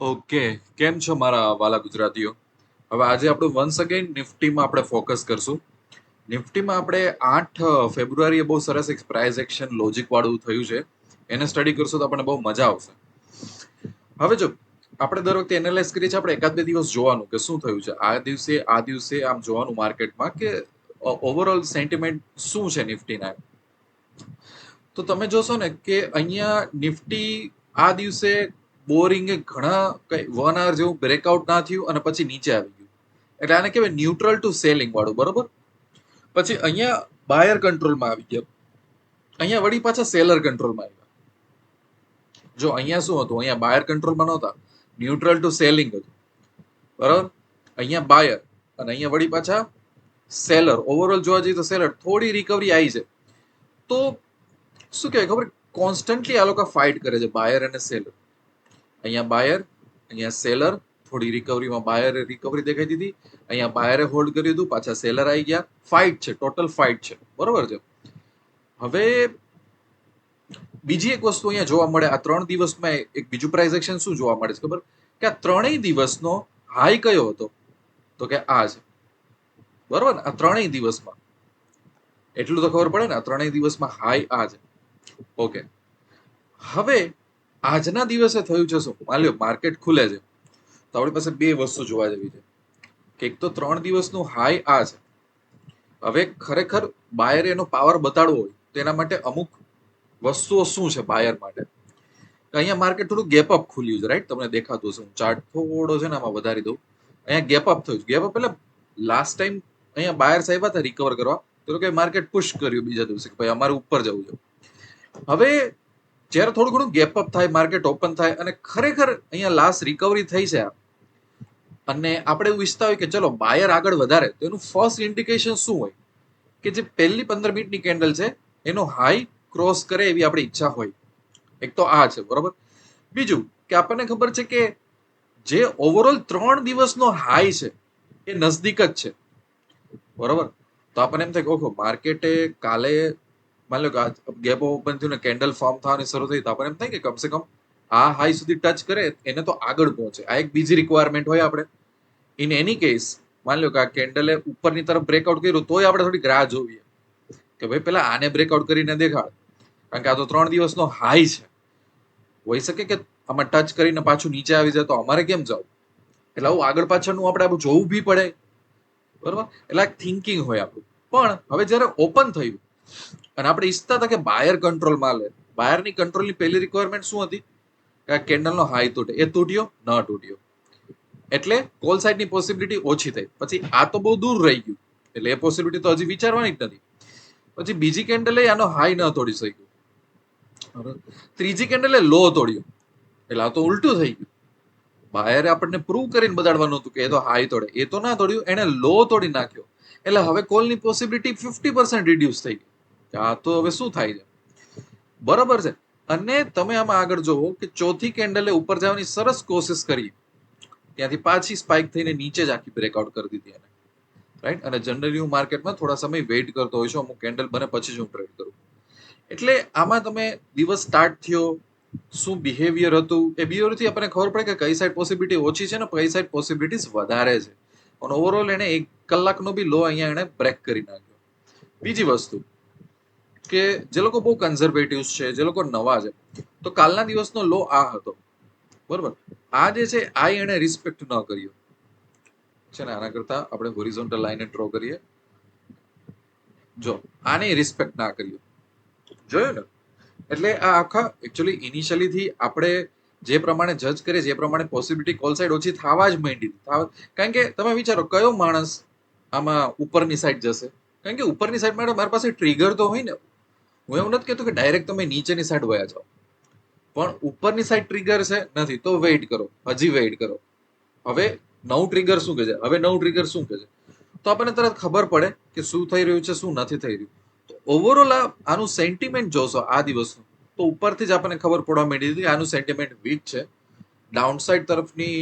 Okay, કેમ છો મારા વાલા ગુજરાતીઓ? હવે આજે આપણું વન્સ અગેન નિફ્ટીમાં આપણે ફોકસ કરશું. નિફ્ટીમાં આપણે આઠ ફેબ્રુઆરીએ બહુ સરસ એક પ્રાઇઝ એક્શન લોજિક વાળું થયું છે. એને સ્ટડી કરશું તો આપણને બહુ મજા આવશે. હવે જો, આપણે દર વખતે એનાલાઇઝ કરીએ છીએ, આપણે એકાદ બે દિવસ જોવાનું કે શું થયું છે. આ દિવસે આ દિવસે આમ જોવાનું માર્કેટમાં કે ઓવરઓલ સેન્ટિમેન્ટ શું છે નિફ્ટીના તો તમે જોશો ને કે અહીંયા નિફ્ટી આ દિવસે બોરિંગ ઘણા કઈ વન આવર જેવું બ્રેકઆઉટ ના થયું અને પછી નીચે આવી ગયું. એટલે આને કહેવાય ન્યુટ્રલ ટુ સેલિંગ વાળું, બરોબર? પછી અહીંયા બાયર કંટ્રોલમાં આવી ગયા. અહીંયા વળી પાછા સેલર કંટ્રોલમાં આવ્યા. જો અહીંયા શું હતું? અહીંયા બાયર કંટ્રોલમાં નહોતા. ન્યુટ્રલ ટુ સેલિંગ હતું. બરાબર? અહીંયા બાયર અને અહીંયા વળી પાછા સેલર ઓવરઓલ જોવા જઈએ તો સેલર થોડી રિકવરી આવી છે. તો શું કહેવાય ખબર? કોન્સ્ટન્ટલી આ લોકો ફાઇટ કરે છે બાયર અને સેલર અહીંયા બાયર અહીંયા સેલર થોડી રિકવરીમાં બાયરે રિકવરી દેખાઈ દીધી. અહીંયા બાયરે હોલ્ડ કર્યું હતું, પાછા સેલર આવી ગયા. ફાઇટ છે ટોટલ ફાઇટ છે. બરોબર છે? હવે બીજી એક વસ્તુ અહીંયા જોવા મળે, આ ત્રણ દિવસમાં એક બીજું પ્રાઇઝ એક્શન શું જોવા મળે છે ખબર? કે આ ત્રણેય દિવસનો હાઈ કયો હતો? તો કે આ છે. બરોબર? ને આ ત્રણેય દિવસમાં. એટલું તો ખબર પડે ને, આ ત્રણેય દિવસમાં હાઈ આ છે. ઓકે હવે આજના દિવસે થયું છે શું? માની લો માર્કેટ ખુલે છે. તો આપણી પાસે બે વસ્તુ જોવા જેવી છે. કે એક તો ત્રણ દિવસનું હાઈ આ છે. હવે ખરેખર બાયરે એનો પાવર બતાડવો હોય, તો એના માટે અમુક વસ્તુઓ શું છે બાયર માટે? અહીંયા માર્કેટ થોડું ગેપ અપ ખુલ્યું છે રાઈટ તમને દેખાતું હશે, હું ચાર્ટ થોડો છે ને આમાં વધારી દઉં. અહીંયા ગેપ અપ થયું ગેપ અપ એટલે લાસ્ટ ટાઈમ અહીંયા બાયર સાહેબ હતા રિકવર કરવા, તો કે માર્કેટ પુશ કર્યું બીજા દિવસે કે ભાઈ અમારે ઉપર જવું છે. હવે જ્યારે થોડું ઘણું ગેપ અપ થાય માર્કેટ ઓપન થાય અને ખરેખર અહીંયા લાસ્ટ રિકવરી થઈ છે અને આપણે એવું ઈચ્છતા હોય કે ચલો બાયર આગળ વધારે, તો એનું ફર્સ્ટ ઇન્ડિકેશન શું હોય? કે જે પહેલી પંદર મિનિટની કેન્ડલ છે, એનો હાઈ ક્રોસ કરે એવી આપણી ઈચ્છા હોય. એક તો આ છે, બરોબર? બીજું કે આપણને ખબર છે કે જે ઓવરઓલ ત્રણ દિવસનો હાઈ છે, એ નજદીક જ છે. બરોબર? તો આપણને એમ થાય કે ઓહો માર્કેટે કાલે માની લો કે ગેપ ઓપન થયું ને કેન્ડલ ફોર્મ થવાની શરૂ થઈ, તો આપણને એમ થાય કે કમસે કમ આ હાઈ સુધી ટચ કરે, એને તો આગળ પહોંચે. આ એક બીજી રિક્વાયરમેન્ટ હોય આપણે. ઇન એની કેસ માની લો કે આ કેન્ડલે ઉપરની તરફ બ્રેકઆઉટ કર્યું, તોય આપણે થોડી રાહ જોઈએ. કે ભાઈ, પેલા આને બ્રેકઆઉટ કરીને દેખાડ. કારણ કે આ તો ત્રણ દિવસનો હાઈ છે. હોઈ શકે કે આમાં ટચ કરીને પાછું નીચે આવી જાય તો અમારે કેમ જવું? એટલે આવું આગળ પાછળનું આપણે જોવું બી પડે. બરોબર? એટલે થિંકિંગ હોય આપણું. પણ હવે જ્યારે ઓપન થયું અને આપણે ઈચ્છતા હતા કે બાયર કંટ્રોલમાં લે. બાયરની કંટ્રોલની પહેલી રિક્વાયરમેન્ટ શું હતી? કે કેન્ડલનો હાઈ તૂટે. એ તૂટ્યો, ન તૂટ્યો. એટલે કોલ સાઇડની પોસિબિલિટી ઓછી થઈ. પછી આ તો બહુ દૂર રહી ગયું. એટલે એ પોસિબિલિટી તો હજી વિચારવાની જ નથી. પછી બીજી કેન્ડલે આનો હાઈ ન તોડી શક્યું. ત્રીજી કેન્ડલે લો તોડ્યો. એટલે આ તો ઉલટું થઈ ગયું. બાયરે આપણને પ્રૂવ કરીને બતાડવાનું હતું કે એ તો હાઈ તોડે. એ તો ના તોડ્યું, એને લો તોડી નાખ્યો. એટલે હવે કોલની પોસિબિલિટી ફિફ્ટી પર્સન્ટ રિડ્યુસ થઈ ગઈ. કે આ તો હવે શું થાય છે? બરાબર છે. અને તમે આમાં આગળ જોવો કે ચોથી કેન્ડલે ઉપર જવાની સરસ કોશિશ કરી. ત્યાંથી પાછી સ્પાઇક થઈને નીચે જ આખી બ્રેકઆઉટ કરી દીધી એને. રાઈટ અને જનરલી હું માર્કેટમાં થોડા સમય વેઇટ કરતો હોઈશ અમુક કેન્ડલ બને પછી જ હું ટ્રેડ કરું. એટલે આમાં તમે દિવસ સ્ટાર્ટ થયો, શું બિહેવિયર હતું? એ બિહેવિયરથી આપણને ખબર પડે કે કઈ સાઈડ પોસિબિલિટી ઓછી છે ને કઈ સાઈડ પોસિબિલિટીઝ વધારે છે. અને ઓવરઓલ એણે એક કલાકનો બી લો અહીંયા એણે બ્રેક કરી નાખ્યો. બીજી વસ્તુ કે જે લોકો બહુ કન્ઝર્વેટિવ છે, જે લોકો નવા છે, તો કાલના દિવસનો લો આ હતો. બરોબર? આ જે છે, આ એને રિસ્પેક્ટ ન કર્યો. છે ને, આના કરતા આપણે હોરિઝોન્ટલ લાઈન ડ્રો કરીએ. જો, આને રિસ્પેક્ટ ના કર્યો. જોયું ને? એટલે આ આખા એકચ્યુઅલી ઇનિશિયલી થી આપણે જે પ્રમાણે જજ કરીએ, જે પ્રમાણે પોસિબિલિટી કોલ સાઈડ ઓછી થવા જ માંડી કારણ કે તમે વિચારો, કયો માણસ આમાં ઉપરની સાઈડ જશે? કારણ કે ઉપરની સાઈડ માટે મારી પાસે ટ્રિગર તો હોય ને હું એવું નથી કહેતો કે ડાયરેક્ટ તમે નીચેની સાઈડ વયા જાઓ. પણ ઉપરની સાઈડ ટ્રિગર છે નથી, તો વેઇટ કરો. હજી વેઇટ કરો. હવે નવું ટ્રિગર શું કહે છે? હવે નવું ટ્રિગર શું કહે છે? તો આપણને તરત ખબર પડે કે શું થઈ રહ્યું છે, શું નથી થઈ રહ્યું. તો ઓવરઓલ આનું સેન્ટિમેન્ટ જોશો આ દિવસનું, તો ઉપરથી જ આપણને ખબર પડવા માંડી હતી આનું સેન્ટિમેન્ટ વીક છે. ડાઉનસાઇડ તરફની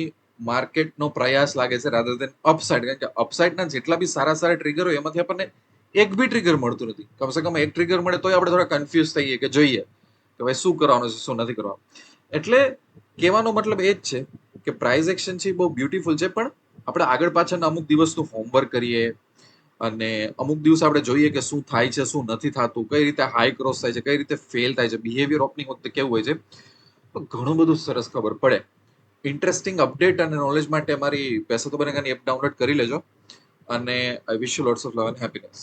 માર્કેટનો પ્રયાસ લાગે છે રાધર દેન અપસાઇડ કારણ કે અપસાઇડના જેટલા બી સારા સારા ટ્રિગર હોય, એમાંથી આપણને એક બી ટ્રિગર મળતું નથી. કમસે કમ એક ટ્રિગર મળે તોય આપણે થોડા કન્ફ્યુઝ થઈએ કે જોઈએ કે ભાઈ શું કરવાનું છે, શું નથી કરવાનું. એટલે કહેવાનો મતલબ એ જ છે કે પ્રાઇઝ એક્શન છે બહુ બ્યુટીફુલ છે, પણ આપણે આગળ પાછળના અમુક દિવસનું હોમવર્ક કરીએ અને અમુક દિવસ આપણે જોઈએ કે શું થાય છે, શું નથી થતું, કઈ રીતે હાઈ ક્રોસ થાય છે, કઈ રીતે ફેલ થાય છે. બિહેવિયર ઓપનિંગ વખતે કેવું હોય છે? તો ઘણું બધું સરસ ખબર પડે. ઇન્ટરેસ્ટિંગ અપડેટ અને નોલેજ માટે મારી, પૈસા તો બનેગાની એપ ડાઉનલોડ કરી લેજો. અને I wish you lots of love and happiness